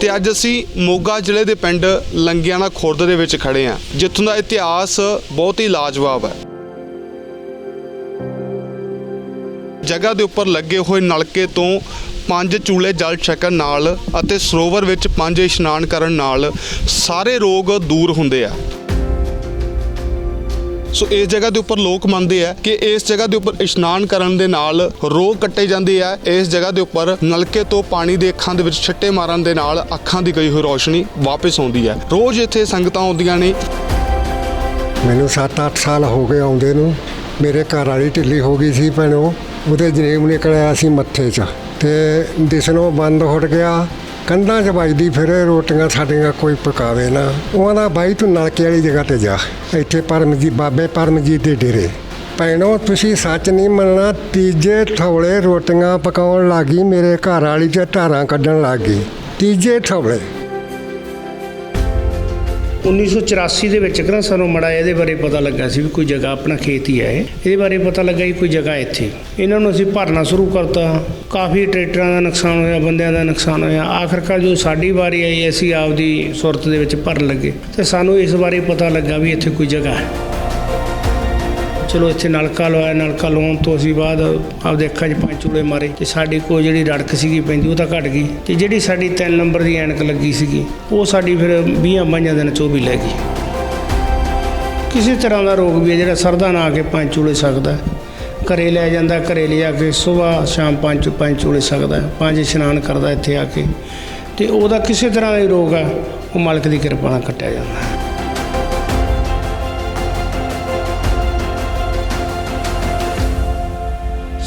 ਤੇ ਅੱਜ ਅਸੀਂ ਮੋਗਾ ਜ਼ਿਲ੍ਹੇ ਦੇ ਪਿੰਡ ਲੰਗਿਆਣਾ ਖੁਰਦ ਦੇ ਵਿੱਚ ਖੜੇ ਹਾਂ, ਜਿੱਥੋਂ ਦਾ ਇਤਿਹਾਸ ਬਹੁਤ ਹੀ ਲਾਜਵਾਬ ਹੈ। ਜਗ੍ਹਾ ਦੇ ਉੱਪਰ ਲੱਗੇ ਹੋਏ ਨਲਕੇ ਤੋਂ ਪੰਜ ਚੂਲੇ ਜਲ ਛਕਣ ਨਾਲ ਅਤੇ ਸਰੋਵਰ ਵਿੱਚ ਪੰਜ ਇਸ਼ਨਾਨ ਕਰਨ ਨਾਲ ਸਾਰੇ ਰੋਗ ਦੂਰ ਹੁੰਦੇ ਆ। ਸੋ ਇਸ ਜਗ੍ਹਾ ਦੇ ਉੱਪਰ ਲੋਕ ਮੰਨਦੇ ਆ ਕਿ ਇਸ ਜਗ੍ਹਾ ਦੇ ਉੱਪਰ ਇਸ਼ਨਾਨ ਕਰਨ ਦੇ ਨਾਲ ਰੋਗ ਕੱਟੇ ਜਾਂਦੇ ਆ। ਇਸ ਜਗ੍ਹਾ ਦੇ ਉੱਪਰ ਨਲਕੇ ਤੋਂ ਪਾਣੀ ਦੇ ਅੱਖਾਂ ਦੇ ਵਿੱਚ ਛਿੱਟੇ ਮਾਰਨ ਦੇ ਨਾਲ ਅੱਖਾਂ ਦੀ ਗਈ ਹੋਈ ਰੋਸ਼ਨੀ ਵਾਪਸ ਆਉਂਦੀ ਹੈ। ਰੋਜ਼ ਇੱਥੇ ਸੰਗਤਾਂ ਆਉਂਦੀਆਂ ਨੇ। ਮੈਨੂੰ 7-8 ਸਾਲ ਹੋ ਗਏ ਆਉਂਦੇ ਨੂੰ। ਮੇਰੇ ਘਰ ਵਾਲੀ ਢਿੱਲੀ ਹੋ ਗਈ ਸੀ ਭੈਣੋ। ਉਹਦੇ ਜਨੇਮ ਨਿਕਲਿਆ ਸੀ ਮੱਥੇ 'ਚ ਤੇ ਦਿਸਣੋਂ ਬੰਦ ਹੋ ਗਿਆ। ਕੰਧਾਂ 'ਚ ਵੱਜਦੀ ਫਿਰ ਰੋਟੀਆਂ ਸਾਡੀਆਂ ਕੋਈ ਪਕਾਵੇ ਨਾ। ਉਹਨਾਂ ਦਾ ਬਾਈ ਤੂੰ ਨਲਕੇ ਵਾਲੀ ਜਗ੍ਹਾ ਤੇ ਜਾ। ਇੱਥੇ ਪਰਮਜੀਤ, ਬਾਬੇ ਪਰਮਜੀਤ ਦੇ ਡੇਰੇ। ਭੈਣੋ, ਤੁਸੀਂ ਸੱਚ ਨਹੀਂ ਮੰਨਣਾ, ਤੀਜੇ ਥੌਲੇ ਰੋਟੀਆਂ ਪਕਾਉਣ ਲੱਗੀ ਮੇਰੇ ਘਰ ਵਾਲੀ ਤੇ ਧਾਰਾਂ ਕੱਢਣ ਲੱਗੀ ਤੀਜੇ ਥੌਲੇ। 1984 ਦੇ ਵਿੱਚ ਕਿਹੜਾ ਸਾਨੂੰ ਮੜਾ ਇਹਦੇ ਬਾਰੇ ਪਤਾ ਲੱਗਾ ਸੀ ਵੀ ਕੋਈ ਜਗ੍ਹਾ ਆਪਣਾ ਖੇਤ ਹੀ ਹੈ ਇਹ? ਇਹਦੇ ਬਾਰੇ ਪਤਾ ਲੱਗਾ ਕਿ ਕੋਈ ਜਗ੍ਹਾ ਇੱਥੇ। ਇਹਨਾਂ ਨੂੰ ਅਸੀਂ ਭਰਨਾ ਸ਼ੁਰੂ ਕਰਤਾ। ਕਾਫੀ ਟਰੈਕਟਰਾਂ ਦਾ ਨੁਕਸਾਨ ਹੋਇਆ, ਬੰਦਿਆਂ ਦਾ ਨੁਕਸਾਨ ਹੋਇਆ। ਆਖਰਕਾਰ ਜੋ ਸਾਡੀ ਵਾਰੀ ਆਈ, ਅਸੀਂ ਆਪਦੀ ਸੁਰਤ ਦੇ ਵਿੱਚ ਭਰਨ ਲੱਗੇ। ਤੇ ਸਾਨੂੰ ਇਸ ਬਾਰੇ ਪਤਾ ਲੱਗਾ ਵੀ ਇੱਥੇ ਕੋਈ ਜਗ੍ਹਾ ਹੈ। ਚਲੋ ਇੱਥੇ ਨਲਕਾ ਲਵਾਇਆ, ਨਲਕਾ ਲਵਾਉਣ ਤੋਂ ਅਸੀਂ ਬਾਅਦ ਆਪਦੇ ਅੱਖਾਂ 'ਚ ਪੰਜ ਚੂਲੇ ਮਾਰੇ ਤੇ ਸਾਡੀ ਕੋਈ ਜਿਹੜੀ ਰੜਕ ਸੀਗੀ ਪੈਂਦੀ, ਉਹ ਤਾਂ ਘਟ ਗਈ ਤੇ ਜਿਹੜੀ ਸਾਡੀ 3 ਨੰਬਰ ਦੀ ਐਨਕ ਲੱਗੀ ਸੀਗੀ, ਉਹ ਸਾਡੀ ਫਿਰ 20 ਪੰਜਾਂ ਦਿਨ ਚ ਉਹ ਵੀ ਲੈ ਗਈ। ਕਿਸੇ ਤਰ੍ਹਾਂ ਦਾ ਰੋਗ ਵੀ ਹੈ ਜਿਹੜਾ ਸਰਦਾ ਨਾ ਆ ਕੇ ਪੰਜ ਚੂਲੇ ਸਕਦਾ ਹੈ। ਘਰੇ ਲੈ ਜਾਂਦਾ, ਘਰੇ ਲਿਆ ਕੇ ਸਵੇਰ ਸ਼ਾਮ ਪੰਜ ਪੰਜ ਚੂਲੇ ਸਕਦਾ ਪੰਜ ਇਸ਼ਨਾਨ ਕਰਦਾ ਇੱਥੇ ਆ ਕੇ। ਤੇ ਉਹਦਾ ਕਿਸੇ ਤਰ੍ਹਾਂ ਦਾ ਰੋਗ ਆ ਉਹ ਮਾਲਕ ਦੀ ਕਿਰਪਾ ਨਾਲ ਕੱਟਿਆ ਜਾਂਦਾ ਹੈ।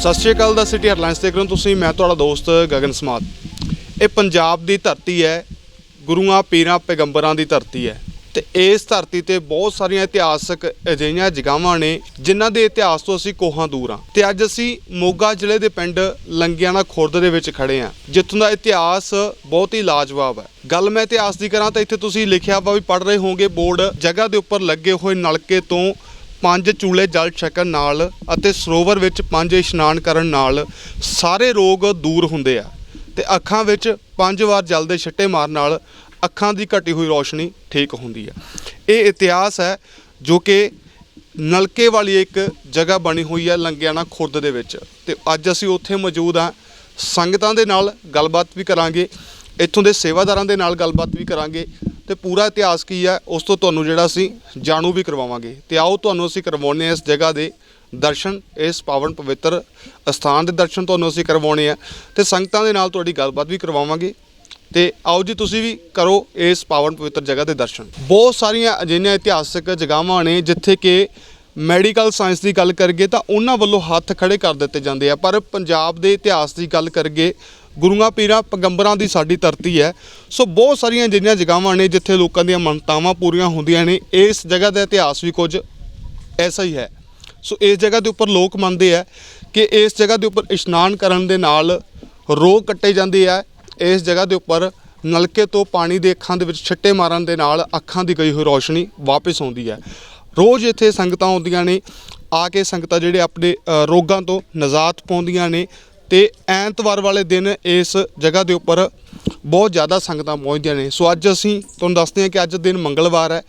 ਸਤਿ ਸ਼੍ਰੀ ਅਕਾਲ ਦਾ ਸਿਟੀ ਹੈਡਲਾਈਨਸ ਦੇਖ ਰਹੇ ਹੋ ਤੁਸੀਂ, ਮੈਂ ਤੁਹਾਡਾ ਦੋਸਤ ਗਗਨ ਸਮਾਤ ਇਹ ਪੰਜਾਬ ਦੀ ਧਰਤੀ ਹੈ, ਗੁਰੂਆਂ, ਪੀਰਾਂ, ਪੈਗੰਬਰਾਂ ਦੀ ਧਰਤੀ ਹੈ ਤੇ ਇਸ ਧਰਤੀ ਤੇ ਬਹੁਤ ਸਾਰੀਆਂ ਇਤਿਹਾਸਕ ਅਜਿਹੀਆਂ ਜਗ੍ਹਾਵਾਂ ਨੇ ਜਿਨ੍ਹਾਂ ਦੇ ਇਤਿਹਾਸ ਤੋਂ ਅਸੀਂ ਕੋਹਾਂ ਦੂਰ ਹਾਂ। ਤੇ ਅੱਜ ਅਸੀਂ ਮੋਗਾ ਜ਼ਿਲ੍ਹੇ ਦੇ ਪਿੰਡ ਲੰਗਿਆਣਾ ਖੁਰਦ ਦੇ ਵਿੱਚ ਖੜੇ ਹਾਂ, ਜਿੱਥੋਂ ਦਾ ਇਤਿਹਾਸ ਬਹੁਤ ਹੀ ਲਾਜਵਾਬ ਹੈ। ਗੱਲ ਮੈਂ ਇਤਿਹਾਸ ਦੀ ਕਰਾਂ ਤਾਂ ਇੱਥੇ ਤੁਸੀਂ ਲਿਖਿਆ ਵਾ ਵੀ ਪੜ ਰਹੇ ਹੋਵੋਗੇ, ਬੋਰਡ ਜਗ੍ਹਾ ਦੇ ਉੱਪਰ ਲੱਗੇ ਹੋਏ ਨਲਕੇ ਤੋਂ ਪੰਜ ਚੂਲੇ ਜਲ ਛਕਣ ਨਾਲ ਅਤੇ ਸਰੋਵਰ ਵਿੱਚ ਪੰਜ ਇਸ਼ਨਾਨ ਕਰਨ ਨਾਲ ਸਾਰੇ ਰੋਗ ਦੂਰ ਹੁੰਦੇ ਆ। ਤੇ ਅੱਖਾਂ ਵਿੱਚ ਪੰਜ ਵਾਰ ਜਲ ਦੇ ਛਿੱਟੇ ਮਾਰਨ ਨਾਲ ਅੱਖਾਂ ਦੀ ਘਟੀ ਹੋਈ ਰੋਸ਼ਨੀ ਠੀਕ ਹੁੰਦੀ ਆ। ਇਹ ਇਤਿਹਾਸ ਹੈ ਜੋ ਕਿ ਨਲਕੇ ਵਾਲੀ ਇੱਕ ਜਗ੍ਹਾ ਬਣੀ ਹੋਈ ਹੈ ਲੰਗਿਆਣਾ ਖੁਰਦ ਦੇ ਵਿੱਚ। ਤੇ ਅੱਜ ਅਸੀਂ ਉੱਥੇ ਮੌਜੂਦ ਹਾਂ ਸੰਗਤਾਂ ਦੇ ਨਾਲ ਗੱਲਬਾਤ ਵੀ ਕਰਾਂਗੇ। ਇੱਥੋਂ ਦੇ ਸੇਵਾਦਾਰਾਂ ਦੇ ਨਾਲ ਗੱਲਬਾਤ ਵੀ ਕਰਾਂਗੇ। ਤੇ ਪੂਰਾ ਇਤਿਹਾਸ ਕੀ ਹੈ, ਉਸ ਤੋਂ ਤੁਹਾਨੂੰ ਜਿਹੜਾ ਅਸੀਂ ਜਾਣੂ ਵੀ ਕਰਵਾਵਾਂਗੇ। ਤੇ ਆਓ ਤੁਹਾਨੂੰ ਅਸੀਂ ਕਰਵਾਉਣੇ ਆ ਇਸ ਜਗ੍ਹਾ ਦੇ ਦਰਸ਼ਨ, ਇਸ ਪਾਵਨ ਪਵਿੱਤਰ ਅਸਥਾਨ ਦੇ ਦਰਸ਼ਨ ਤੁਹਾਨੂੰ ਅਸੀਂ ਕਰਵਾਉਣੇ ਆ ਤੇ ਸੰਗਤਾਂ ਦੇ ਨਾਲ ਤੁਹਾਡੀ ਗੱਲਬਾਤ ਵੀ ਕਰਵਾਵਾਂਗੇ। ਤੇ ਆਓ ਜੀ, ਤੁਸੀਂ ਵੀ ਕਰੋ ਇਸ ਪਾਵਨ ਪਵਿੱਤਰ ਜਗ੍ਹਾ ਦੇ ਦਰਸ਼ਨ। ਬਹੁਤ ਸਾਰੀਆਂ ਅਜਿਹੀਆਂ ਇਤਿਹਾਸਕ ਜਗ੍ਹਾਵਾਂ ਨੇ ਜਿੱਥੇ ਕਿ ਮੈਡੀਕਲ ਸਾਇੰਸ ਦੀ ਗੱਲ ਕਰਗੇ ਤਾਂ ਉਹਨਾਂ ਵੱਲੋਂ ਹੱਥ ਖੜੇ ਕਰ ਦਿੱਤੇ ਜਾਂਦੇ ਆ। ਪਰ ਪੰਜਾਬ ਦੇ ਇਤਿਹਾਸ ਦੀ ਗੱਲ ਕਰਗੇ ਗੁਰੂਆਂ ਪੀਰਾਂ ਪੈਗੰਬਰਾਂ ਦੀ ਸਾਡੀ ਧਰਤੀ ਹੈ। ਸੋ ਬਹੁਤ ਸਾਰੀਆਂ ਅਜਿਹੀਆਂ ਜਗ੍ਹਾਵਾਂ ਨੇ ਜਿੱਥੇ ਲੋਕਾਂ ਦੀਆਂ ਮਨਤਾਵਾਂ ਪੂਰੀਆਂ ਹੁੰਦੀਆਂ ਨੇ, ਇਸ ਜਗ੍ਹਾ ਦਾ ਇਤਿਹਾਸ ਵੀ ਕੁਝ ਐਸਾ ਹੀ ਹੈ। ਸੋ ਇਸ ਜਗ੍ਹਾ ਦੇ ਉੱਪਰ ਲੋਕ ਮੰਨਦੇ ਆ ਕਿ ਇਸ ਜਗ੍ਹਾ ਦੇ ਉੱਪਰ ਇਸ਼ਨਾਨ ਕਰਨ ਦੇ ਨਾਲ ਰੋਗ ਕੱਟੇ ਜਾਂਦੇ ਆ। ਇਸ ਜਗ੍ਹਾ ਦੇ ਉੱਪਰ ਨਲਕੇ ਤੋਂ ਪਾਣੀ ਦੇ ਅੱਖਾਂ ਦੇ ਵਿੱਚ ਛਿੱਟੇ ਮਾਰਨ ਦੇ ਨਾਲ ਅੱਖਾਂ ਦੀ ਗਈ ਹੋਈ ਰੌਸ਼ਨੀ ਵਾਪਸ ਆਉਂਦੀ ਹੈ। ਰੋਜ਼ ਇੱਥੇ ਸੰਗਤਾਂ ਆਉਂਦੀਆਂ ਨੇ, ਆ ਕੇ ਸੰਗਤਾਂ ਜਿਹੜੇ ਆਪਣੇ ਰੋਗਾਂ ਤੋਂ ਨਜਾਤ ਪਾਉਂਦੀਆਂ ਨੇ। ਤੇ ਐਤਵਾਰ ਵਾਲੇ ਦਿਨ ਇਸ ਜਗ੍ਹਾ ਦੇ ਉੱਪਰ ਬਹੁਤ ਜ਼ਿਆਦਾ ਸੰਗਤਾਂ ਪਹੁੰਚਦੀਆਂ ਨੇ। ਸੋ ਅੱਜ ਅਸੀਂ ਤੁਹਾਨੂੰ ਦੱਸਦੇ ਹਾਂ ਕਿ ਅੱਜ ਦਿਨ ਮੰਗਲਵਾਰ ਹੈ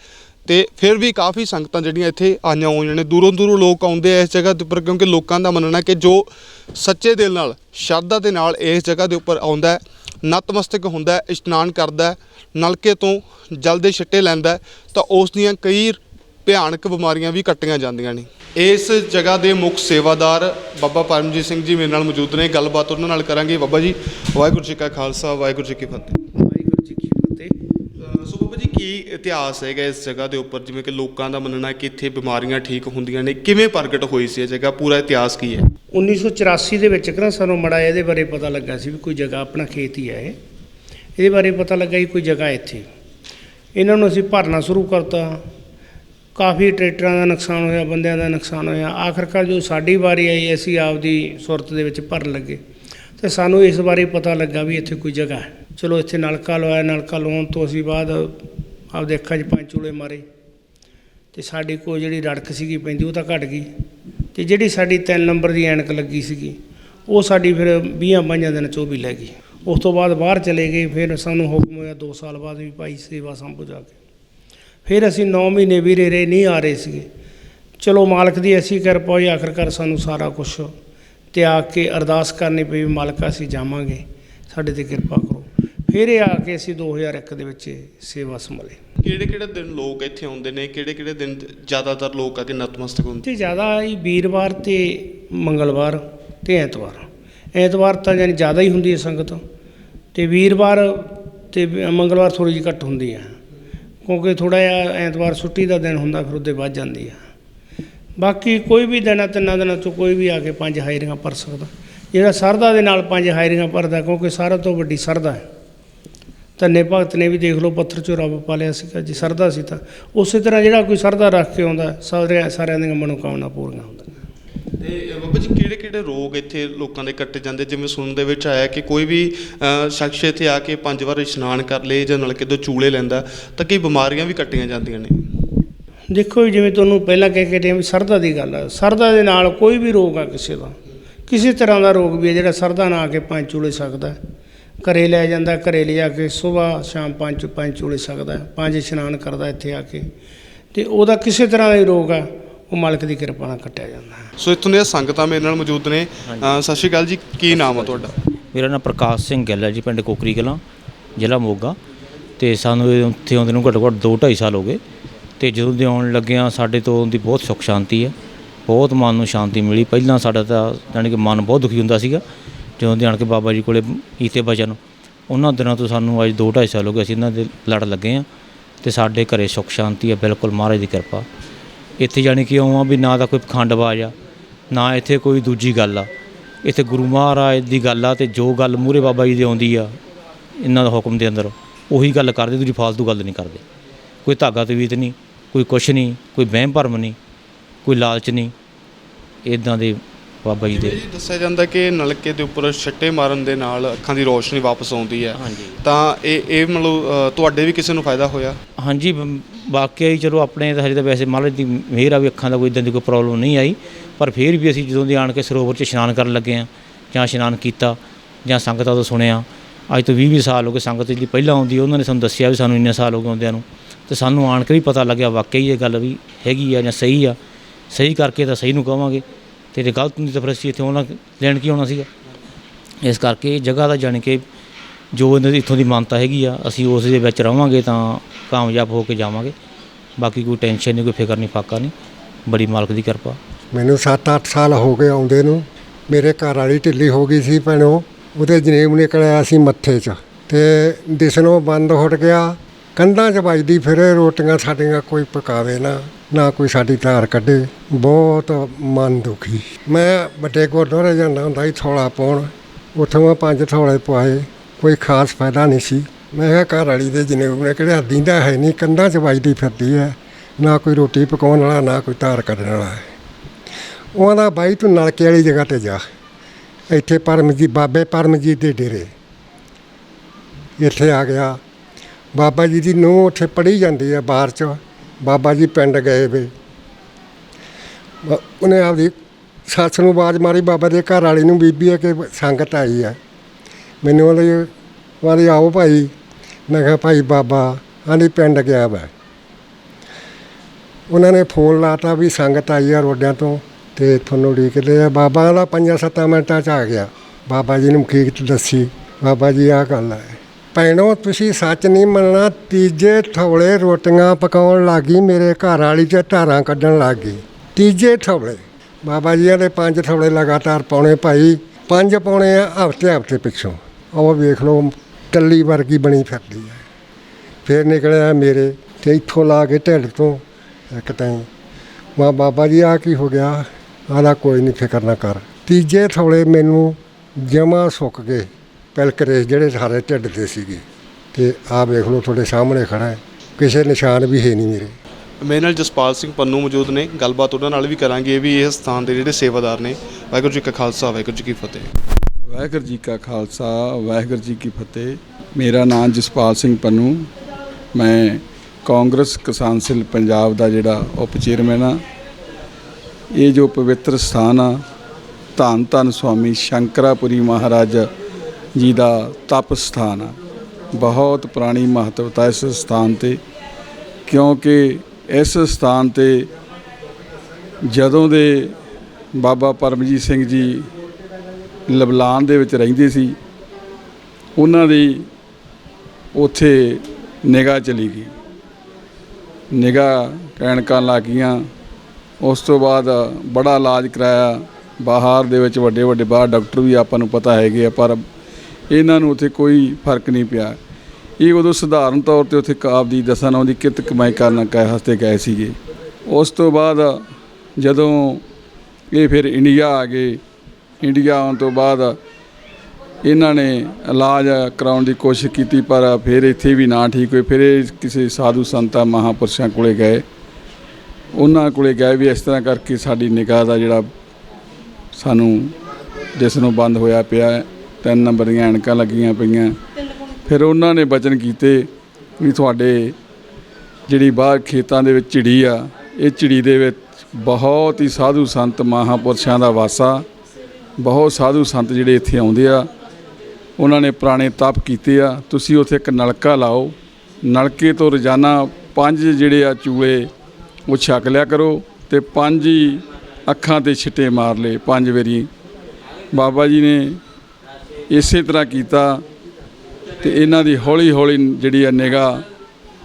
ਤੇ ਫਿਰ ਵੀ ਕਾਫੀ ਸੰਗਤਾਂ ਜਿਹੜੀਆਂ ਇੱਥੇ ਆਈਆਂ ਹੋਈਆਂ ਨੇ। ਦੂਰੋਂ ਦੂਰੋਂ ਲੋਕ ਆਉਂਦੇ ਆ ਇਸ ਜਗ੍ਹਾ ਦੇ ਉੱਪਰ ਕਿਉਂਕਿ ਲੋਕਾਂ ਦਾ ਮੰਨਣਾ ਕਿ ਜੋ ਸੱਚੇ ਦਿਲ ਨਾਲ, ਸ਼ਰਧਾ ਦੇ ਨਾਲ ਇਸ ਜਗ੍ਹਾ ਦੇ ਉੱਪਰ ਆਉਂਦਾ ਨਤਮਸਤਕ ਹੁੰਦਾ ਇਸ਼ਨਾਨ ਕਰਦਾ ਨਲਕੇ ਤੋਂ ਜਲ ਦੇ ਛਿੱਟੇ ਲੈਂਦਾ ਤਾਂ ਉਸ ਦੀਆਂ ਕਈ ਭਿਆਨਕ ਬਿਮਾਰੀਆਂ ਵੀ ਕੱਟੀਆਂ ਜਾਂਦੀਆਂ ਨੇ। ਇਸ ਜਗ੍ਹਾ ਦੇ ਮੁੱਖ ਸੇਵਾਦਾਰ ਬਾਬਾ ਪਰਮਜੀਤ ਸਿੰਘ ਜੀ ਮੇਰੇ ਨਾਲ ਮੌਜੂਦ ਨੇ। ਗੱਲਬਾਤ ਉਹਨਾਂ ਨਾਲ ਕਰਾਂਗੇ। ਬਾਬਾ ਜੀ ਵਾਹਿਗੁਰੂ ਜੀ ਕਾ ਖਾਲਸਾ ਵਾਹਿਗੁਰੂ ਜੀ ਕੀ ਫਤਿਹ। ਵਾਹਿਗੁਰੂ ਜੀ ਕੀ ਫਤਿਹ। ਸੋ ਬਾਬਾ ਜੀ ਕੀ ਇਤਿਹਾਸ ਹੈਗਾ ਇਸ ਜਗ੍ਹਾ ਦੇ ਉੱਪਰ? ਜਿਵੇਂ ਕਿ ਲੋਕਾਂ ਦਾ ਮੰਨਣਾ ਹੈ ਕਿ ਇੱਥੇ ਬਿਮਾਰੀਆਂ ਠੀਕ ਹੁੰਦੀਆਂ ਨੇ। ਕਿਵੇਂ ਪ੍ਰਗਟ ਹੋਈ ਸੀ ਇਹ ਜਗ੍ਹਾ? ਪੂਰਾ ਇਤਿਹਾਸ ਕੀ ਹੈ? 1984 ਦੇ ਵਿੱਚ ਕਿਹੜਾ ਸਾਨੂੰ ਮੜਾ ਇਹਦੇ ਬਾਰੇ ਪਤਾ ਲੱਗਾ ਸੀ ਵੀ ਕੋਈ ਜਗ੍ਹਾ ਆਪਣਾ ਖੇਤ ਹੀ ਹੈ ਇਹ। ਇਹਦੇ ਬਾਰੇ ਪਤਾ ਲੱਗਾ ਕਿ ਕੋਈ ਜਗ੍ਹਾ ਇੱਥੇ। ਇਹਨਾਂ ਨੂੰ ਅਸੀਂ ਭਰਨਾ ਸ਼ੁਰੂ ਕਰਤਾ। ਕਾਫੀ ਟਰੈਕਟਰਾਂ ਦਾ ਨੁਕਸਾਨ ਹੋਇਆ, ਬੰਦਿਆਂ ਦਾ ਨੁਕਸਾਨ ਹੋਇਆ। ਆਖਰਕਾਰ ਜੋ ਸਾਡੀ ਵਾਰੀ ਆਈ, ਅਸੀਂ ਆਪਦੀ ਸੁਰਤ ਦੇ ਵਿੱਚ ਭਰਨ ਲੱਗੇ। ਤੇ ਸਾਨੂੰ ਇਸ ਬਾਰੇ ਪਤਾ ਲੱਗਾ ਵੀ ਇੱਥੇ ਕੋਈ ਜਗ੍ਹਾ ਹੈ। ਚਲੋ, ਇੱਥੇ ਨਲਕਾ ਲਵਾਇਆ, ਨਲਕਾ ਲਵਾਉਣ ਤੋਂ ਅਸੀਂ ਬਾਅਦ ਆਪਦੇ ਅੱਖਾਂ 'ਚ ਪੰਜ ਚੂਲੇ ਮਾਰੇ। ਤੇ ਸਾਡੀ ਕੋਈ ਜਿਹੜੀ ਰੜਕ ਸੀਗੀ ਪੈਂਦੀ, ਉਹ ਤਾਂ ਘਟ ਗਈ। ਤੇ ਜਿਹੜੀ ਸਾਡੀ 3 ਨੰਬਰ ਦੀ ਐਨਕ ਲੱਗੀ ਸੀਗੀ, ਉਹ ਸਾਡੀ ਫਿਰ 20 ਬਾਈਆਂ ਦਿਨ 'ਚੋਂ ਵੀ ਲੈ ਗਈ। ਉਸ ਤੋਂ ਬਾਅਦ ਬਾਹਰ ਚਲੇ ਗਏ, ਫਿਰ ਸਾਨੂੰ ਹੁਕਮ ਹੋਇਆ 2 ਸਾਲ ਬਾਅਦ ਵੀ ਭਾਈ ਸੇਵਾ ਸੰਭੋ ਜਾ ਕੇ। ਫਿਰ ਅਸੀਂ 9 ਮਹੀਨੇ ਵੀਰੇ ਰਹੇ ਨਹੀਂ ਆ ਰਹੇ ਸੀਗੇ। ਚਲੋ ਮਾਲਕ ਦੀ ਐਸੀ ਕਿਰਪਾ ਹੋਈ ਆਖਰਕਾਰ ਸਾਨੂੰ ਸਾਰਾ ਕੁਝ ਤਿਆਗ ਕੇ ਅਰਦਾਸ ਕਰਨੀ ਪਈ ਵੀ ਮਾਲਕ ਅਸੀਂ ਜਾਵਾਂਗੇ ਸਾਡੇ ਤੇ ਕਿਰਪਾ ਕਰੋ। ਫਿਰ ਇਹ ਆ ਕੇ ਅਸੀਂ 2001 ਦੇ ਵਿੱਚ ਸੇਵਾ ਸੰਭਾਲੀ। ਕਿਹੜੇ ਕਿਹੜੇ ਦਿਨ ਲੋਕ ਇੱਥੇ ਆਉਂਦੇ ਨੇ ਕਿਹੜੇ ਕਿਹੜੇ ਦਿਨ ਜ਼ਿਆਦਾਤਰ ਲੋਕ ਆ ਕੇ ਨਤਮਸਤਕ ਹੁੰਦੇ? ਤੇ ਜ਼ਿਆਦਾ ਹੀ ਵੀਰਵਾਰ ਤੇ ਮੰਗਲਵਾਰ ਤੇ ਐਤਵਾਰ। ਐਤਵਾਰ ਤਾਂ ਯਾਨੀ ਜ਼ਿਆਦਾ ਹੀ ਹੁੰਦੀ ਹੈ ਸੰਗਤ। ਤੇ ਵੀਰਵਾਰ ਤੇ ਵੀ- ਮੰਗਲਵਾਰ ਥੋੜੀ ਜਿਹੀ ਘੱਟ ਹੁੰਦੀ ਹੈ। ਕਿਉਂਕਿ ਥੋੜਾ ਜਿਹਾ ਐਤਵਾਰ ਛੁੱਟੀ ਦਾ ਦਿਨ ਹੁੰਦਾ, ਫਿਰ ਉਹਦੇ ਵੱਧ ਜਾਂਦੀ ਆ। ਬਾਕੀ ਕੋਈ ਵੀ ਦਿਨ ਆ ਤਿੰਨਾਂ ਦਿਨਾਂ ਚੋਂ ਕੋਈ ਵੀ ਆ ਕੇ ਪੰਜ ਹਾਇਰਿੰਗਾਂ ਭਰ ਸਕਦਾ। ਜਿਹੜਾ ਸਰਦਾ ਦੇ ਨਾਲ ਪੰਜ ਹਾਇਰਿੰਗਾਂ ਭਰਦਾ, ਕਿਉਂਕਿ ਸਾਰਿਆਂ ਤੋਂ ਵੱਡੀ ਸਰਦਾ ਹੈ। ਧੰਨੇ ਭਗਤ ਨੇ ਵੀ ਦੇਖ ਲਓ, ਪੱਥਰ ਚੋਂ ਰੱਬ ਪਾ ਲਿਆ ਸੀਗਾ, ਜੀ ਸਰਦਾ ਸੀ ਤਾਂ। ਉਸੇ ਤਰ੍ਹਾਂ ਜਿਹੜਾ ਕੋਈ ਸਰਦਾ ਰੱਖ ਕੇ ਆਉਂਦਾ, ਸਾਰਿਆਂ ਸਾਰਿਆਂ ਦੀਆਂ ਮਨੋਕਾਮਨਾ ਪੂਰੀਆਂ ਹੁੰਦੀਆਂ। ਤੇ ਬਾਬਾ ਜੀ ਕਿਹੜੇ ਕਿਹੜੇ ਰੋਗ ਇੱਥੇ ਲੋਕਾਂ ਦੇ ਕੱਟੇ ਜਾਂਦੇ? ਜਿਵੇਂ ਸੁਣਨ ਦੇ ਵਿੱਚ ਆਇਆ ਕਿ ਕੋਈ ਵੀ ਅ, ਸ਼ਖਸ ਇੱਥੇ ਆ ਕੇ ਪੰਜ ਵਾਰ ਇਸ਼ਨਾਨ ਕਰ ਲੇ ਜਾਂ ਨਲਕੇ ਤੋਂ ਚੂਲੇ ਲੈਂਦਾ ਤਾਂ ਕਈ ਬਿਮਾਰੀਆਂ ਵੀ ਕੱਟੀਆਂ ਜਾਂਦੀਆਂ ਨੇ। ਦੇਖੋ ਜੀ, ਜਿਵੇਂ ਤੁਹਾਨੂੰ ਪਹਿਲਾਂ ਕਹਿ ਕੇ ਵੀ ਸਰਦਾ ਦੀ ਗੱਲ ਹੈ ਸਰਦਾ ਦੇ ਨਾਲ ਕੋਈ ਵੀ ਰੋਗ ਆ ਕਿਸੇ ਦਾ। ਕਿਸੇ ਤਰ੍ਹਾਂ ਦਾ ਰੋਗ ਵੀ ਹੈ ਜਿਹੜਾ ਸਰਦਾ ਨਾਲ ਆ ਕੇ ਪੰਜ ਚੂਲੇ ਸਕਦਾ ਹੈ। ਘਰੇ ਲੈ ਜਾਂਦਾ ਘਰੇ ਲਿਜਾ ਕੇ ਸਵੇਰ ਸ਼ਾਮ ਪੰਜ ਪੰਜ ਚੂਲੇ ਸਕਦਾ ਹੈ। ਪੰਜ ਇਸ਼ਨਾਨ ਕਰਦਾ ਇੱਥੇ ਆ ਕੇ। ਤੇ ਉਹਦਾ ਕਿਸੇ ਤਰ੍ਹਾਂ ਦਾ ਹੀ ਰੋਗ ਆ। ਉਹ ਮਾਲਕ ਦੀ ਕਿਰਪਾ ਨਾਲ ਕੱਟਿਆ ਜਾਂਦਾ ਹੈ। ਸੋ ਇੱਥੋਂ ਦੀਆਂ ਸੰਗਤਾਂ ਮੇਰੇ ਨਾਲ ਮੌਜੂਦ ਨੇ। ਅ, ਸਤਿ ਸ਼੍ਰੀ ਅਕਾਲ ਜੀ ਕੀ ਨਾਮ ਆ ਤੁਹਾਡਾ? ਮੇਰਾ ਨਾਮ ਪ੍ਰਕਾਸ਼ ਸਿੰਘ ਗਿੱਲ ਹੈ ਜੀ ਪਿੰਡ ਕੋਕਰੀ ਕਲਾਂ ਜ਼ਿਲ੍ਹਾ ਮੋਗਾ। ਤੇ ਸਾਨੂੰ ਇਹ ਉੱਥੇ ਆਉਂਦੇ ਨੂੰ ਘੱਟੋ ਘੱਟ ਦੋ 2.5 ਸਾਲ ਹੋ ਗਏ। ਤੇ ਜਦੋਂ ਦੇ ਆਉਣ ਲੱਗਿਆਂ ਸਾਡੇ ਤੋਂ ਦੀ ਬਹੁਤ ਸੁੱਖ ਸ਼ਾਂਤੀ ਹੈ। ਬਹੁਤ ਮਨ ਨੂੰ ਸ਼ਾਂਤੀ ਮਿਲੀ। ਪਹਿਲਾਂ ਸਾਡਾ ਤਾਂ ਜਾਣੀ ਕਿ ਮਨ ਬਹੁਤ ਦੁਖੀ ਹੁੰਦਾ ਸੀਗਾ ਜਦੋਂ ਦੇ ਆਣ ਕੇ ਬਾਬਾ ਜੀ ਕੋਲੇ ਕੀਤੇ ਬਚਨ। ਉਹਨਾਂ ਦਿਨਾਂ ਤੋਂ ਸਾਨੂੰ ਅੱਜ ਦੋ 2.5 ਸਾਲ ਹੋ ਗਏ ਅਸੀਂ ਇਹਨਾਂ ਦੇ ਲੜ ਲੱਗੇ ਆ ਤੇ ਸਾਡੇ ਘਰੇ ਸੁੱਖ ਸ਼ਾਂਤੀ ਹੈ ਬਿਲਕੁਲ ਮਹਾਰਾਜ ਦੀ ਕਿਰਪਾ। ਇੱਥੇ ਜਾਣੀ ਕਿ ਇਉਂ ਆ ਵੀ ਨਾ ਤਾਂ ਕੋਈ ਪਖੰਡਬਾਜ਼ ਆ ਨਾ ਇੱਥੇ ਕੋਈ ਦੂਜੀ ਗੱਲ ਆ। ਇੱਥੇ ਗੁਰੂ ਮਹਾਰਾਜ ਦੀ ਗੱਲ ਆ ਤੇ ਜੋ ਗੱਲ ਮੂਰੇ ਬਾਬਾ ਜੀ ਦੀ ਆਉਂਦੀ ਆ ਇਹਨਾਂ ਦਾ ਹੁਕਮ ਦੇ ਅੰਦਰ ਉਹੀ ਗੱਲ ਕਰਦੇ ਦੂਜੀ ਫਾਲਤੂ ਗੱਲ ਨਹੀਂ ਕਰਦੇ। ਕੋਈ ਧਾਗਾ ਤਵੀਤ ਨਹੀਂ ਕੋਈ ਕੁਛ ਨਹੀਂ ਕੋਈ ਵਹਿਮ ਭਰਮ ਨਹੀਂ ਕੋਈ ਲਾਲਚ ਨਹੀਂ ਇਦਾਂ ਦੇ ਬਾਬਾ ਜੀ ਦੇ। ਦੱਸਿਆ ਜਾਂਦਾ ਕਿ ਨਲਕੇ ਦੇ ਉੱਪਰ ਛੱਟੇ ਮਾਰਨ ਦੇ ਨਾਲ ਅੱਖਾਂ ਦੀ ਰੋਸ਼ਨੀ ਵਾਪਸ ਆਉਂਦੀ ਹੈ। ਤਾਂ ਇਹ ਇਹ ਮਤਲਬ ਤੁਹਾਡੇ ਵੀ ਕਿਸੇ ਨੂੰ ਫਾਇਦਾ ਹੋਇਆ? ਹਾਂਜੀ ਵਾਕਿਆ ਹੀ ਚਲੋ ਆਪਣੇ ਤਾਂ ਹਜੇ ਤਾਂ ਵੈਸੇ ਮਹਾਰਾਜ ਦੀ ਮਿਹਰ ਆ ਵੀ ਅੱਖਾਂ ਦਾ ਕੋਈ ਇਦਾਂ ਦੀ ਕੋਈ ਪ੍ਰੋਬਲਮ ਨਹੀਂ ਆਈ, ਪਰ ਫਿਰ ਵੀ ਅਸੀਂ ਜਦੋਂ ਦੀ ਆਣ ਕੇ ਸਰੋਵਰ 'ਚ ਇਸ਼ਨਾਨ ਕਰਨ ਲੱਗੇ ਆ ਜਾਂ ਇਸ਼ਨਾਨ ਕੀਤਾ ਜਾਂ ਸੰਗਤਾਂ ਤੋਂ ਸੁਣਿਆ, ਅੱਜ ਤੋਂ 20 20 ਸਾਲ ਹੋ ਗਏ ਸੰਗਤ ਜਿਹੜੀ ਪਹਿਲਾਂ ਆਉਂਦੀ ਉਹਨਾਂ ਨੇ ਸਾਨੂੰ ਦੱਸਿਆ ਵੀ ਸਾਨੂੰ ਇੰਨੇ ਸਾਲ ਹੋ ਗਏ ਆਉਂਦਿਆਂ ਨੂੰ, ਤੇ ਸਾਨੂੰ ਆਣ ਕੇ ਵੀ ਪਤਾ ਲੱਗਿਆ ਵਾਕਈ ਇਹ ਗੱਲ ਵੀ ਹੈਗੀ ਆ ਜਾਂ ਸਹੀ ਆ, ਸਹੀ ਕਰਕੇ ਤਾਂ ਸਹੀ ਨੂੰ ਕਵਾਂਗੇ, ਤੇ ਜੇ ਗਲਤ ਹੁੰਦੀ ਤਾਂ ਫਿਰ ਅਸੀਂ ਇੱਥੇ ਉਹਨਾਂ ਲੈਣ ਕੀ ਆਉਣਾ ਸੀਗਾ? ਇਸ ਕਰਕੇ ਇਹ ਜਗ੍ਹਾ ਦਾ ਜਾਣੀ ਕਿ ਜੋ ਇਹਨਾਂ ਦੀ ਇੱਥੋਂ ਦੀ ਮਾਨਤਾ ਹੈਗੀ ਆ, ਅਸੀਂ ਉਸ ਦੇ ਵਿੱਚ ਰਵਾਂਗੇ ਤਾਂ ਕਾਮਯਾਬ ਹੋ ਕੇ ਜਾਵਾਂਗੇ। ਬਾਕੀ ਕੋਈ ਟੈਨਸ਼ਨ ਨਹੀਂ, ਕੋਈ ਫਿਕਰ ਨਹੀਂ, ਫਾਕਾ ਨਹੀਂ। ਬੜੀ ਮਾਲਕ ਦੀ ਕਿਰਪਾ। ਮੈਨੂੰ 7-8 ਸਾਲ ਹੋ ਗਏ ਆਉਂਦੇ ਨੂੰ। ਮੇਰੇ ਘਰ ਵਾਲੀ ਢਿੱਲੀ ਹੋ ਗਈ ਸੀ ਭੈਣੋ। ਉਹਦੇ ਜਨੇਮ ਨਿਕਲਿਆ ਸੀ ਮੱਥੇ 'ਚ। ਤੇ ਦਿਸਣੋਂ ਬੰਦ ਹੁੱਟ ਗਿਆ। ਕੰਧਾਂ 'ਚ ਵੱਜਦੀ ਫਿਰੇ ਰੋਟੀਆਂ ਸਾਡੀਆਂ ਕੋਈ ਪਕਾਵੇ ਨਾ ਨਾ ਕੋਈ ਸਾਡੀ ਧਾਰ ਕੱਢੇ। ਬਹੁਤ ਮਨ ਦੁਖੀ। ਮੈਂ ਵੱਡੇ ਗੁਰਦੁਆਰੇ ਜਾਂਦਾ ਹੁੰਦਾ ਸੀ ਥੋੜਾ ਪਾਉਣ। ਉੱਥੋਂ ਮੈਂ ਪੰਜ ਥੋੜੇ ਪਵਾਏ। ਕੋਈ ਖਾਸ ਫਾਇਦਾ ਨਹੀਂ ਸੀ। ਮੈਂ ਕਿਹਾ ਘਰ ਵਾਲੀ ਦੇ ਜਨੇਊ ਨੇ ਕਿਹੜਾ ਦਿੰਦਾ ਹੈ ਨਹੀਂ, ਕੰਧਾਂ 'ਚ ਵੱਜਦੀ ਫਿਰਦੀ ਹੈ। ਨਾ ਕੋਈ ਰੋਟੀ ਪਕਾਉਣ ਵਾਲਾ, ਨਾ ਕੋਈ ਧਾਰ ਕੱਢਣ ਵਾਲਾ ਹੈ। ਉਹਨਾਂ ਦਾ ਬਾਈ ਤੂੰ ਨਲਕੇ ਵਾਲੀ ਜਗ੍ਹਾ ਤੇ ਜਾ। ਇੱਥੇ ਪਰਮਜੀਤ, ਬਾਬੇ ਪਰਮਜੀਤ ਦੇ ਡੇਰੇ। ਇੱਥੇ ਆ ਗਿਆ। ਬਾਬਾ ਜੀ ਦੀ ਨੂੰਹ ਉੱਥੇ ਪੜ੍ਹੀ ਜਾਂਦੀ ਹੈ ਬਾਹਰ ਚ। ਬਾਬਾ ਜੀ ਪਿੰਡ ਗਏ ਵੇ। ਉਹਨੇ ਆਪਦੀ ਸੱਸ ਨੂੰ ਆਵਾਜ਼ ਮਾਰੀ, ਬਾਬਾ ਦੇ ਘਰ ਵਾਲੀ ਨੂੰ ਬੀਬੀ ਹੈ ਕਿ ਸੰਗਤ ਆਈ ਹੈ। ਮੈਨੂੰ ਉਹਦੇ ਵਾਲੀ ਆਓ ਭਾਈ। ਮੈਂ ਕਿਹਾ, ਭਾਈ ਬਾਬਾ ਆਂਦੀ ਪਿੰਡ ਗਿਆ ਵਾ। ਉਹਨਾਂ ਨੇ ਫੋਨ ਲਾਤਾ ਵੀ ਸੰਗਤ ਆਈ ਆ ਰੋਡਿਆਂ ਤੋਂ ਤੇ ਤੁਹਾਨੂੰ ਉਡੀਕਦੇ ਆ। ਬਾਬਾ ਦਾ ਪੰਜਾਂ ਸੱਤਾਂ ਮਿੰਟਾਂ ਚ ਆ ਗਿਆ। ਬਾਬਾ ਜੀ ਨੂੰ ਹਕੀਕਤ ਦੱਸੀ, ਬਾਬਾ ਜੀ, ਆਹ ਗੱਲ ਹੈ ਭੈਣੋ, ਤੁਸੀਂ ਸੱਚ ਨਹੀਂ ਮੰਨਣਾ। ਤੀਜੇ ਥੌਲੇ ਰੋਟੀਆਂ ਪਕਾਉਣ ਲੱਗੀ, ਮੇਰੇ ਘਰ ਵਾਲੀ ਤੇ ਧਾਰਾਂ ਕੱਢਣ ਲੱਗ। ਗਈ ਤੀਜੇ ਥੌਲੇ। ਬਾਬਾ ਜੀ ਦੇ ਪੰਜ ਥੋੜੇ ਲਗਾਤਾਰ ਪਾਉਣੇ ਭਾਈ। ਪੰਜ ਪਾਉਣੇ ਆ ਹਫ਼ਤੇ ਹਫ਼ਤੇ ਪਿੱਛੋਂ। ਉਹ ਵੇਖ ਲਓ ਟੱਲੀ ਵਰਗੀ ਬਣੀ ਫਿਰਦੀ ਹੈ। ਫਿਰ ਨਿਕਲਿਆ ਮੇਰੇ ਤੇ ਇੱਥੋਂ ਲਾ ਕੇ ਢਿੱਡ ਤੋਂ ਇੱਕ ਤਾਂ ਮਾ ਬਾਬਾ ਜੀ ਆ ਕੀ ਹੋ ਗਿਆ? ਆਦਾ ਕੋਈ ਨਹੀਂ ਫਿਕਰ ਨਾ ਕਰ। ਤੀਜੇ ਥੋੜੇ ਮੈਨੂੰ ਜਮਾ ਸੁੱਕ ਗਏ ਪਿਲਕਰੇ ਜਿਹੜੇ ਸਾਰੇ ਢਿੱਡ ਦੇ ਸੀਗੇ। ਤੇ ਆ ਵੇਖ ਲਓ, ਤੁਹਾਡੇ ਸਾਹਮਣੇ ਖੜਾ ਹੈ। ਕਿਸੇ ਨਿਸ਼ਾਨ ਵੀ ਹੈ ਨਹੀਂ ਮੇਰੇ। ਮੇਰੇ ਨਾਲ ਜਸਪਾਲ ਸਿੰਘ ਪੰਨੂ ਮੌਜੂਦ ਨੇ। ਗੱਲਬਾਤ ਉਹਨਾਂ ਨਾਲ ਵੀ ਕਰਾਂਗੇ ਵੀ ਇਸ ਸਥਾਨ ਦੇ ਜਿਹੜੇ ਸੇਵਾਦਾਰ ਨੇ। ਵਾਹਿਗੁਰੂ ਜੀ ਕਾ ਖਾਲਸਾ, ਵਾਹਿਗੁਰੂ ਜੀ ਕੀ ਫਤਿਹ। ਵਾਹਿਗੁਰੂ ਜੀ ਕਾ ਖਾਲਸਾ, ਵਾਹਿਗੁਰੂ ਜੀ ਕੀ ਫਤਿਹ। ਮੇਰਾ ਨਾਮ ਜਸਪਾਲ ਸਿੰਘ ਪੰਨੂ। ਮੈਂ ਕਾਂਗਰਸ ਕਿਸਾਨ ਸੈੱਲ ਪੰਜਾਬ ਦਾ ਜਿਹੜਾ ਉਪ ਚੇਅਰਮੈਨ ਆ ਇਹ ਜੋ ਪਵਿੱਤਰ ਸਥਾਨ ਆ, ਧੰਨ ਧੰਨ ਸਵਾਮੀ ਸ਼ੰਕਰਾਪੁਰੀ ਮਹਾਰਾਜ ਜੀ ਦਾ ਤਪ ਸਥਾਨ ਆ। ਬਹੁਤ ਪੁਰਾਣੀ ਮਹੱਤਵਤਾ ਇਸ ਸਥਾਨ ਤੇ, ਕਿਉਂਕਿ ਇਸ ਸਥਾਨ ਤੇ ਜਦੋਂ ਦੇ ਬਾਬਾ ਪਰਮਜੀਤ ਸਿੰਘ ਜੀ ਲਬਲਾਨ ਦੇ ਵਿੱਚ ਰਹਿੰਦੇ ਸੀ। ਉਹਨਾਂ ਦੀ ਉੱਥੇ ਨਿਗਾਹ ਚਲੀ ਗਈ। ਨਿਗਾਹ ਐਨਕਾਂ ਲੱਗ ਗਈਆਂ। ਉਸ ਤੋਂ ਬਾਅਦ ਬੜਾ ਇਲਾਜ ਕਰਾਇਆ। ਬਾਹਰ ਦੇ ਵਿੱਚ ਵੱਡੇ ਵੱਡੇ ਬਾਹਰ ਡਾਕਟਰ ਵੀ ਆਪਾਂ ਨੂੰ ਪਤਾ ਹੈਗੇ ਆ, ਪਰ ਇਹਨਾਂ ਨੂੰ ਉੱਥੇ ਕੋਈ ਫ਼ਰਕ ਨਹੀਂ ਪਿਆ। ਇਹ ਉਦੋਂ ਸਧਾਰਨ ਤੌਰ ਤੇ ਉੱਥੇ ਕਾਬ ਦੀ ਦਸਾਂ ਦੀ ਕਿਤ ਕਮਾਈ ਕਰਨ ਕਾ ਹਸਤੇ ਗਏ ਸੀਗੇ। ਉਸ ਤੋਂ ਬਾਅਦ ਜਦੋਂ ਇਹ ਫਿਰ ਇੰਡੀਆ ਆ ਗਏ ਇੰਡੀਆ ਆਉਣ ਤੋਂ ਬਾਅਦ ਇਹਨਾਂ ਨੇ ਇਲਾਜ ਕਰਾਉਣ ਦੀ ਕੋਸ਼ਿਸ਼ ਕੀਤੀ, ਪਰ ਫਿਰ ਇੱਥੇ ਵੀ ਨਾ ਠੀਕ ਹੋਏ। ਫਿਰ ਇਹ ਕਿਸੇ ਸਾਧੂ ਸੰਤਾਂ, ਮਹਾਪੁਰਸ਼ਾਂ ਕੋਲੇ ਗਏ। ਉਹਨਾਂ ਕੋਲੇ ਗਏ ਵੀ ਇਸ ਤਰ੍ਹਾਂ ਕਰਕੇ ਸਾਡੀ ਨਿਗਾਹ ਦਾ ਜਿਹੜਾ ਸਾਨੂੰ ਜਿਸ ਨੂੰ ਬੰਦ ਹੋਇਆ ਪਿਆ। ਤਿੰਨ ਨੰਬਰ ਦੀਆਂ ਐਨਕਾਂ ਲੱਗੀਆਂ ਪਈਆਂ। ਫਿਰ ਉਹਨਾਂ ਨੇ ਬਚਨ ਕੀਤੇ ਵੀ ਤੁਹਾਡੇ ਜਿਹੜੀ ਬਾਹਰ ਖੇਤਾਂ ਦੇ ਵਿੱਚ ਝਿੜੀ ਆ, ਇਹ ਝਿੜੀ ਦੇ ਵਿੱਚ ਬਹੁਤ ਹੀ ਸਾਧੂ ਸੰਤ, ਮਹਾਪੁਰਸ਼ਾਂ ਦਾ ਵਾਸਾ ਬਹੁਤ ਸਾਧੂ ਸੰਤ ਜਿਹੜੇ ਇੱਥੇ ਆਉਂਦੇ ਆ, ਉਹਨਾਂ ਨੇ ਪੁਰਾਣੇ ਤਪ ਕੀਤੇ ਆ। ਤੁਸੀਂ ਉੱਥੇ ਇੱਕ ਨਲਕਾ ਲਾਓ। ਨਲਕੇ ਤੋਂ ਰੋਜ਼ਾਨਾ ਪੰਜ ਜਿਹੜੇ ਆ ਚੂਲੇ ਉਹ ਛਕ ਲਿਆ ਕਰੋ ਤੇ ਪੰਜ ਹੀ ਅੱਖਾਂ ਤੇ ਛਿੱਟੇ ਮਾਰ ਲਏ ਪੰਜ ਵਾਰੀ। ਬਾਬਾ ਜੀ ਨੇ ਇਸੇ ਤਰ੍ਹਾਂ ਕੀਤਾ ਤੇ ਇਹਨਾਂ ਦੀ ਹੌਲੀ ਹੌਲੀ ਜਿਹੜੀ ਆ ਨਿਗਾਹ,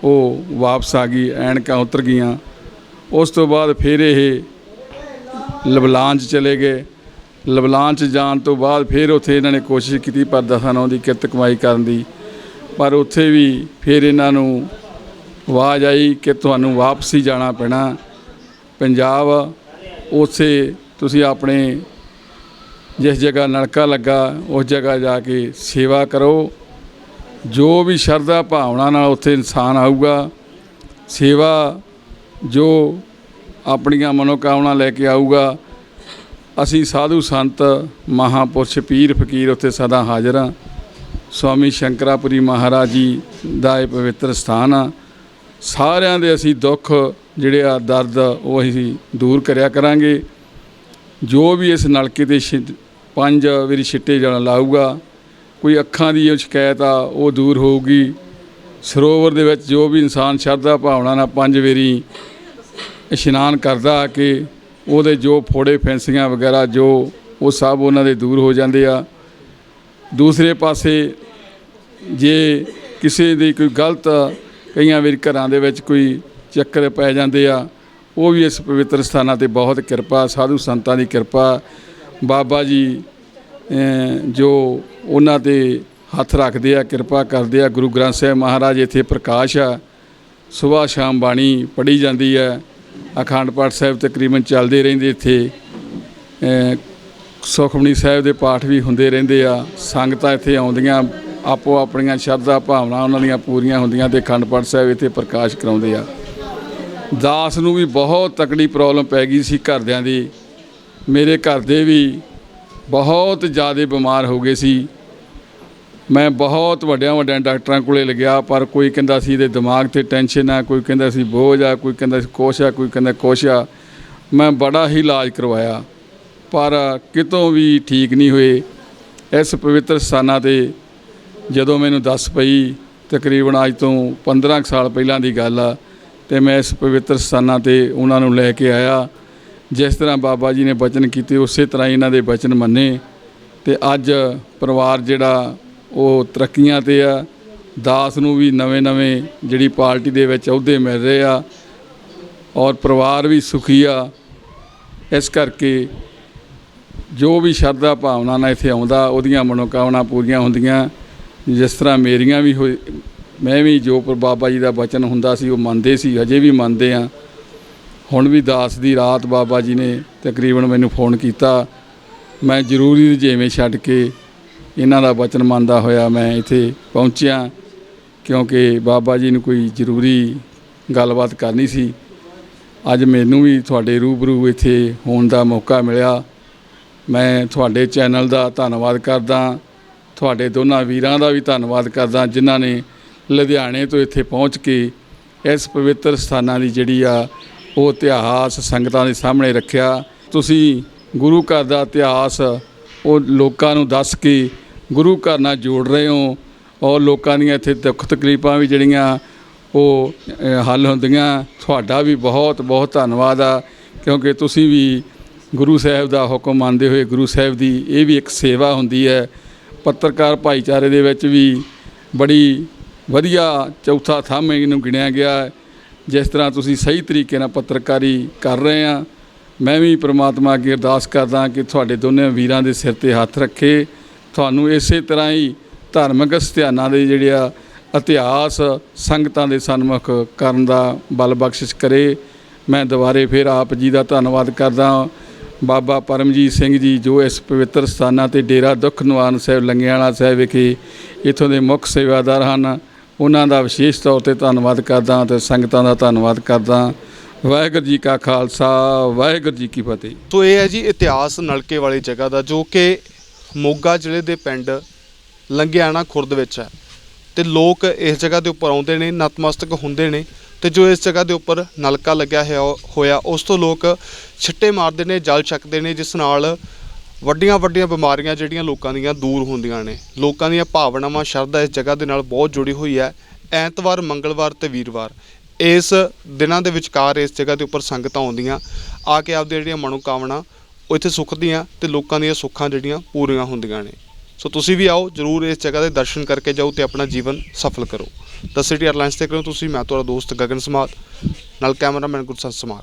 ਉਹ ਵਾਪਸ ਆ ਗਈ, ਐਨਕਾਂ ਉਤਰ ਗਈਆਂ। ਉਸ ਤੋਂ ਬਾਅਦ ਫਿਰ ਇਹ ਲਬਲਾਨ 'ਚ ਚਲੇ ਗਏ। ਲਬਲਾਨ 'ਚ ਜਾਣ ਤੋਂ ਬਾਅਦ ਫਿਰ ਉੱਥੇ ਇਹਨਾਂ ਨੇ ਕੋਸ਼ਿਸ਼ ਕੀਤੀ, ਪਰ ਦਸਾਂ ਨੌਂ ਦੀ ਕਿਰਤ ਕਮਾਈ ਕਰਨ ਦੀ। ਪਰ ਉੱਥੇ ਵੀ ਫਿਰ ਇਹਨਾਂ ਨੂੰ ਆਵਾਜ਼ ਆਈ ਕਿ ਤੁਹਾਨੂੰ ਵਾਪਸ ਹੀ ਜਾਣਾ ਪੈਣਾ। ਪੰਜਾਬ ਉਸੇ ਤੁਸੀਂ ਆਪਣੇ ਜਿਸ ਜਗ੍ਹਾ ਨਲਕਾ ਲੱਗਾ, ਉਸ ਜਗ੍ਹਾ ਜਾ ਕੇ ਸੇਵਾ ਕਰੋ। ਜੋ ਵੀ ਸ਼ਰਧਾ ਭਾਵਨਾ ਨਾਲ ਉੱਥੇ ਇਨਸਾਨ ਆਊਗਾ, ਸੇਵਾ ਜੋ ਆਪਣੀਆਂ ਮਨੋਕਾਮਨਾ ਲੈ ਕੇ ਆਊਗਾ ਅਸੀਂ ਸਾਧੂ ਸੰਤ, ਮਹਾਪੁਰਸ਼ ਪੀਰ ਫਕੀਰ ਉੱਥੇ ਸਦਾ ਹਾਜ਼ਰ ਹਾਂ। ਸਵਾਮੀ ਸ਼ੰਕਰਾਪੁਰੀ ਮਹਾਰਾਜ ਜੀ ਦਾ ਇਹ ਪਵਿੱਤਰ ਸਥਾਨ ਆ। ਸਾਰਿਆਂ ਦੇ ਅਸੀਂ ਦੁੱਖ ਜਿਹੜੇ ਆ, ਦਰਦ ਉਹ ਅਸੀਂ ਦੂਰ ਕਰਿਆ ਕਰਾਂਗੇ। ਜੋ ਵੀ ਇਸ ਨਲਕੇ ਤੇ ਛਿ- ਪੰਜ ਵਾਰੀ ਛਿੱਟੇ ਜਾਣਾ ਲਾਊਗਾ, ਕੋਈ ਅੱਖਾਂ ਦੀ ਜੋ ਸ਼ਿਕਾਇਤ ਆ, ਉਹ ਦੂਰ ਹੋਊਗੀ। ਸਰੋਵਰ ਦੇ ਵਿੱਚ ਜੋ ਵੀ ਇਨਸਾਨ ਸ਼ਰਧਾ ਭਾਵਨਾ ਨਾਲ ਪੰਜ ਵਾਰੀ ਇਸ਼ਨਾਨ ਕਰਦਾ ਆ ਕੇ ਉਹਦੇ ਜੋ ਫੋੜੇ ਫੈਂਸੀਆਂ ਵਗੈਰਾ ਜੋ ਉਹ ਸਭ ਉਹਨਾਂ ਦੇ ਦੂਰ ਹੋ ਜਾਂਦੇ ਆ। ਦੂਸਰੇ ਪਾਸੇ ਜੇ ਕਿਸੇ ਦੀ ਕੋਈ ਗਲਤ ਕਈਆਂ ਵਾਰੀ ਘਰਾਂ ਦੇ ਵਿੱਚ ਕੋਈ ਚੱਕਰ ਪੈ ਜਾਂਦੇ ਆ, ਉਹ ਵੀ ਇਸ ਪਵਿੱਤਰ ਸਥਾਨਾਂ ਤੇ ਬਹੁਤ ਕਿਰਪਾ, ਸਾਧੂ ਸੰਤਾਂ ਦੀ ਕਿਰਪਾ, ਬਾਬਾ ਜੀ ਜੋ ਉਹਨਾਂ ਤੇ ਹੱਥ ਰੱਖਦੇ ਆ, ਕਿਰਪਾ ਕਰਦੇ ਆ, ਗੁਰੂ ਗ੍ਰੰਥ ਸਾਹਿਬ ਮਹਾਰਾਜ ਇੱਥੇ ਪ੍ਰਕਾਸ਼ ਆ ਸਵੇਰ ਸ਼ਾਮ ਬਾਣੀ ਪੜ੍ਹੀ ਜਾਂਦੀ ਹੈ ਅਖੰਡ ਪਾਠ ਸਾਹਿਬ ਤਕਰੀਬਨ ਚੱਲਦੇ ਰਹਿੰਦੇ ਇੱਥੇ। ਸੁਖਮਨੀ ਸਾਹਿਬ ਦੇ ਪਾਠ ਵੀ ਹੁੰਦੇ ਰਹਿੰਦੇ ਆ। ਸੰਗਤਾਂ ਇੱਥੇ ਆਉਂਦੀਆਂ, ਆਪੋ ਆਪਣੀਆਂ ਸ਼ਰਧਾ ਭਾਵਨਾ ਉਹਨਾਂ ਦੀਆਂ ਪੂਰੀਆਂ ਹੁੰਦੀਆਂ ਤੇ ਅਖੰਡ ਪਾਠ ਸਾਹਿਬ ਇੱਥੇ ਪ੍ਰਕਾਸ਼ ਕਰਾਉਂਦੇ ਆ। ਦਾਸ ਨੂੰ ਵੀ ਬਹੁਤ ਤਕੜੀ ਪ੍ਰੋਬਲਮ ਪੈ ਗਈ ਸੀ ਘਰਦਿਆਂ ਦੀ। ਮੇਰੇ ਘਰ ਦੇ ਵੀ ਬਹੁਤ ਜ਼ਿਆਦਾ ਬਿਮਾਰ ਹੋ ਗਏ ਸੀ। ਮੈਂ ਬਹੁਤ ਵੱਡਿਆਂ ਵੱਡਿਆਂ ਡਾਕਟਰਾਂ ਕੋਲੇ ਲੱਗਿਆ, ਪਰ ਕੋਈ ਕਹਿੰਦਾ ਸੀ ਇਹਦੇ ਦਿਮਾਗ ਤੇ ਟੈਨਸ਼ਨ ਆ, ਕੋਈ ਕਹਿੰਦਾ ਸੀ ਬੋਝ ਆ, ਕੋਈ ਕਹਿੰਦਾ ਸੀ ਕੁਛ ਆ, ਕੋਈ ਕਹਿੰਦਾ ਕੁਛ ਆ। ਮੈਂ ਬੜਾ ਹੀ ਇਲਾਜ ਕਰਵਾਇਆ, ਪਰ ਕਿਤੋਂ ਵੀ ਠੀਕ ਨਹੀਂ ਹੋਏ। ਇਸ ਪਵਿੱਤਰ ਸਥਾਨਾਂ ਤੇ ਜਦੋਂ ਮੈਨੂੰ ਦੱਸ ਪਈ, ਤਕਰੀਬਨ ਅੱਜ ਤੋਂ 15 ਕੁ ਸਾਲ ਪਹਿਲਾਂ ਦੀ ਗੱਲ ਆ, ਤੇ ਮੈਂ ਇਸ ਪਵਿੱਤਰ ਸਥਾਨਾਂ ਤੇ ਉਹਨਾਂ ਨੂੰ ਲੈ ਕੇ ਆਇਆ। ਜਿਸ ਤਰ੍ਹਾਂ ਬਾਬਾ ਜੀ ਨੇ ਬਚਨ ਕੀਤੇ, ਉਸੇ ਤਰ੍ਹਾਂ ਹੀ ਇਹਨਾਂ ਦੇ ਬਚਨ ਮੰਨੇ। ਤੇ ਅੱਜ ਪਰਿਵਾਰ ਜਿਹੜਾ ਉਹ ਤਰੱਕੀਆਂ ਤੇ ਆ। ਦਾਸ ਨੂੰ ਵੀ ਨਵੇਂ-ਨਵੇਂ ਜਿਹੜੀ ਪਾਰਟੀ ਦੇ ਵਿੱਚ ਅਹੁਦੇ ਮਿਲ ਰਹੇ ਆ ਔਰ ਪਰਿਵਾਰ ਵੀ ਸੁਖੀ ਆ। ਇਸ ਕਰਕੇ ਜੋ ਵੀ ਸ਼ਰਧਾ ਭਾਵਨਾ ਨਾਲ ਇੱਥੇ ਆਉਂਦਾ, ਉਹਦੀਆਂ ਮਨੋਕਾਮਨਾ ਪੂਰੀਆਂ ਹੁੰਦੀਆਂ। ਜਿਸ ਤਰ੍ਹਾਂ ਮੇਰੀਆਂ ਵੀ ਹੋਈ, ਮੈਂ ਵੀ ਜੋ ਪਰ ਬਾਬਾ ਜੀ ਦਾ ਬਚਨ ਹੁੰਦਾ ਸੀ, ਉਹ ਮੰਨਦੇ ਸੀ, ਅਜੇ ਵੀ ਮੰਨਦੇ ਆ। ਹੁਣ ਵੀ ਦਾਸ ਦੀ ਰਾਤ ਬਾਬਾ ਜੀ ਨੇ ਤਕਰੀਬਨ ਮੈਨੂੰ ਫੋਨ ਕੀਤਾ। ਮੈਂ ਜ਼ਰੂਰੀ ਜਿਵੇਂ ਛੱਡ ਕੇ ਇਹਨਾਂ ਦਾ ਵਚਨ ਮੰਨਦਾ ਹੋਇਆ ਮੈਂ ਇੱਥੇ ਪਹੁੰਚਿਆ ਕਿਉਂਕਿ ਬਾਬਾ ਜੀ ਨੂੰ ਕੋਈ ਜ਼ਰੂਰੀ ਗੱਲਬਾਤ ਕਰਨੀ ਸੀ। ਅੱਜ ਮੈਨੂੰ ਵੀ ਤੁਹਾਡੇ ਰੂਬਰੂ ਇੱਥੇ ਹੋਣ ਦਾ ਮੌਕਾ ਮਿਲਿਆ। ਮੈਂ ਤੁਹਾਡੇ ਚੈਨਲ ਦਾ ਧੰਨਵਾਦ ਕਰਦਾ। ਤੁਹਾਡੇ ਦੋਨਾਂ ਵੀਰਾਂ ਦਾ ਵੀ ਧੰਨਵਾਦ ਕਰਦਾ ਜਿਨ੍ਹਾਂ ਨੇ ਲੁਧਿਆਣੇ ਤੋਂ ਇੱਥੇ ਪਹੁੰਚ ਕੇ ਇਸ ਪਵਿੱਤਰ ਸਥਾਨਾਂ ਦੀ ਜਿਹੜੀ ਆ ਉਹ ਇਤਿਹਾਸ ਸੰਗਤਾਂ ਦੇ ਸਾਹਮਣੇ ਰੱਖਿਆ। ਤੁਸੀਂ ਗੁਰੂ ਘਰ ਦਾ ਇਤਿਹਾਸ ਉਹ ਲੋਕਾਂ ਨੂੰ ਦੱਸ ਕੇ ਗੁਰੂ ਘਰ ਨਾਲ ਜੋੜ ਰਹੇ ਹੋ ਔਰ ਲੋਕਾਂ ਦੀਆਂ ਇੱਥੇ ਦੁੱਖ ਤਕਲੀਫਾਂ ਵੀ ਜਿਹੜੀਆਂ ਉਹ ਹੱਲ ਹੁੰਦੀਆਂ। ਤੁਹਾਡਾ ਵੀ ਬਹੁਤ ਬਹੁਤ ਧੰਨਵਾਦ ਆ, ਕਿਉਂਕਿ ਤੁਸੀਂ ਵੀ ਗੁਰੂ ਸਾਹਿਬ ਦਾ ਹੁਕਮ ਮੰਨਦੇ ਹੋਏ ਗੁਰੂ ਸਾਹਿਬ ਦੀ ਇਹ ਵੀ ਇੱਕ ਸੇਵਾ ਹੁੰਦੀ ਹੈ। ਪੱਤਰਕਾਰ ਭਾਈਚਾਰੇ ਦੇ ਵਿੱਚ ਵੀ ਬੜੀ ਵਧੀਆ ਚੌਥਾ ਥੰਮ ਇਹਨੂੰ ਗਿਣਿਆ ਗਿਆ ਜਿਸ ਤਰ੍ਹਾਂ ਤੁਸੀਂ ਸਹੀ ਤਰੀਕੇ ਨਾਲ ਪੱਤਰਕਾਰੀ ਕਰ ਰਹੇ ਆ। ਮੈਂ ਵੀ ਪ੍ਰਮਾਤਮਾ ਅੱਗੇ ਅਰਦਾਸ ਕਰਦਾ ਕਿ ਤੁਹਾਡੇ ਦੋਨੇ ਵੀਰਾਂ ਦੇ ਸਿਰ ਤੇ ਹੱਥ ਰੱਖੇ। ਤੁਹਾਨੂੰ ਇਸੇ ਤਰ੍ਹਾਂ ਹੀ ਧਾਰਮਿਕ ਸਥਾਨਾਂ ਦੇ ਜਿਹੜੇ ਆ ਇਤਿਹਾਸ, ਸੰਗਤਾਂ ਦੇ ਸਨਮੁਖ ਕਰਨ ਦਾ ਬਲ ਬਖਸ਼ਿਸ਼ ਕਰੇ। ਮੈਂ ਦੁਬਾਰੇ ਫਿਰ ਆਪ ਜੀ ਦਾ ਧੰਨਵਾਦ ਕਰਦਾ ਬਾਬਾ ਪਰਮਜੀਤ ਸਿੰਘ ਜੀ ਜੋ ਇਸ ਪਵਿੱਤਰ ਸਥਾਨਾਂ ਤੇ ਡੇਰਾ ਦੁੱਖ ਨਿਵਾਰਨ ਸਾਹਿਬ, ਲੰਗਿਆਣਾ ਸਾਹਿਬ ਵਿਖੇ ਇਥੋਂ ਦੇ ਮੁੱਖ ਸੇਵਾਦਾਰ ਹਨ, ਉਹਨਾਂ ਦਾ ਵਿਸ਼ੇਸ਼ ਤੌਰ ਤੇ ਧੰਨਵਾਦ ਕਰਦਾ ਤੇ ਸੰਗਤਾਂ ਦਾ ਧੰਨਵਾਦ ਕਰਦਾ ਵਾਹਿਗੁਰੂ ਜੀ ਕਾ ਖਾਲਸਾ, ਵਾਹਿਗੁਰੂ ਜੀ ਕੀ ਫਤਿਹ। ਸੋ ਇਹ ਹੈ ਜੀ ਇਤਿਹਾਸ ਨਲਕੇ ਵਾਲੀ ਜਗ੍ਹਾ ਦਾ ਜੋ ਕਿ ਮੋਗਾ ਜ਼ਿਲ੍ਹੇ ਦੇ ਪਿੰਡ ਲੰਗਿਆਣਾ ਖੁਰਦ ਵਿੱਚ ਹੈ। ਤੇ ਲੋਕ ਇਸ ਜਗ੍ਹਾ ਦੇ ਉੱਪਰ ਆਉਂਦੇ ਨੇ, ਨਤਮਸਤਕ ਹੁੰਦੇ ਨੇ ਤੇ ਜੋ ਇਸ ਜਗ੍ਹਾ ਦੇ ਉੱਪਰ ਨਲਕਾ ਲੱਗਿਆ ਹੋਇਆ ਹੋਇਆ, ਉਸ ਤੋਂ ਲੋਕ ਛਿੱਟੇ ਮਾਰਦੇ ਨੇ, ਜਲ ਛਕਦੇ ਨੇ, ਜਿਸ ਨਾਲ ਵੱਡੀਆਂ ਵੱਡੀਆਂ ਬਿਮਾਰੀਆਂ ਜਿਹੜੀਆਂ ਲੋਕਾਂ ਦੀਆਂ ਦੂਰ ਹੁੰਦੀਆਂ ਨੇ। ਲੋਕਾਂ ਦੀਆਂ ਭਾਵਨਾਵਾਂ, ਸ਼ਰਧਾ ਇਸ ਜਗ੍ਹਾ ਦੇ ਨਾਲ ਬਹੁਤ ਜੁੜੀ ਹੋਈ ਹੈ। ਐਤਵਾਰ, ਮੰਗਲਵਾਰ ਤੇ ਵੀਰਵਾਰ ਇਸ ਦਿਨਾਂ ਦੇ ਵਿਚਕਾਰ ਇਸ ਜਗ੍ਹਾ ਦੇ ਉੱਪਰ ਸੰਗਤਾਂ ਆਉਂਦੀਆਂ। ਆ ਕੇ ਆਪਦੀਆਂ ਜਿਹੜੀਆਂ ਮਨੋਕਾਮਨਾ ਉਹ ਇੱਥੇ ਸੁੱਖ ਦੀਆਂ ਤੇ ਲੋਕਾਂ ਦੀਆਂ ਸੁੱਖਾਂ ਜਿਹੜੀਆਂ ਪੂਰੀਆਂ ਹੁੰਦੀਆਂ ਨੇ। ਸੋ ਤੁਸੀਂ ਵੀ ਆਓ, ਜਰੂਰ ਇਸ ਜਗ੍ਹਾ ਦੇ ਦਰਸ਼ਨ ਕਰਕੇ ਜਾਓ ਤੇ ਆਪਣਾ ਜੀਵਨ ਸਫਲ ਕਰੋ। ਦ ਸਿਟੀ 에ਅਰਲਾਈਨਸ ਤੇ ਕਰੋ ਤੁਸੀਂ, ਮੈਂ ਤੁਹਾਡਾ ਦੋਸਤ ਗਗਨ ਸਮਾਤ ਨਾਲ ਕੈਮਰਾਮੈਨ ਗੁਰਸਤ ਸਮਾਤ